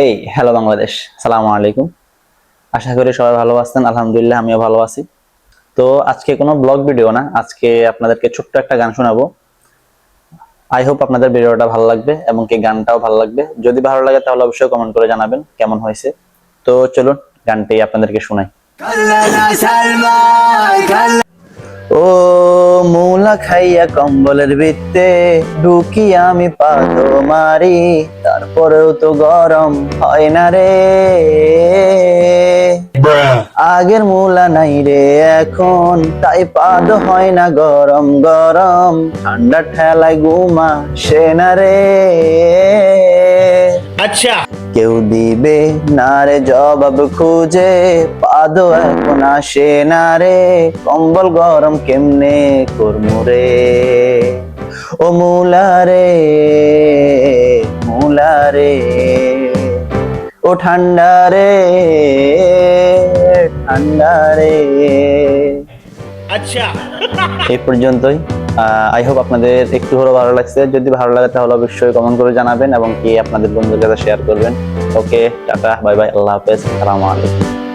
Hey hello Bangladesh, সালামু আলাইকুম। আশা করি সবাই ভালো আছেন, আলহামদুলিল্লাহ আমিও ভালো আছি। তো আজকে কোনো ব্লগ ভিডিও না, আজকে আপনাদেরকে ছোট্ট একটা গান শোনাবো। আই হোপ আপনাদের ভিডিওটা ভালো লাগবে এবং কি গানটাও ভালো লাগবে। যদি ভালো লাগে তাহলে অবশ্যই কমেন্ট করে জানাবেন কেমন হয়েছে। তো চলুন, গানটি আপনাদেরকে শোনাই। না খাইয়া কম্বলের বৃত্তে ঢুকি আমি পাত মারি, তারপরেও তো গরম হয় না রে। আগের মূলা নাই রে, এখন তাই পাদ হয় না গরম গরম। ঠান্ডা ঠেলায় গুমা সে না রে। আচ্ছা কেউ দিবে না রে জবাব খুঁজে? পাদ এখন আসে না রে। কম্বল গরম কেমনে করমুরে ও মুলারে মুলারে ও ঠান্ডা রে ঠান্ডা রে। আচ্ছা। এ পর্যন্তই। আই হোপ আপনাদের একটু হলেও ভালো লাগছে। যদি ভালো লাগে, তাহলে অবশ্যই কমেন্ট করে জানাবেন এবং কি আপনাদের বন্ধুদের কাছে শেয়ার করবেন। ওকে টাটা বাই বাই আল্লাহ হাফেজ, আসসালামু আলাইকুম।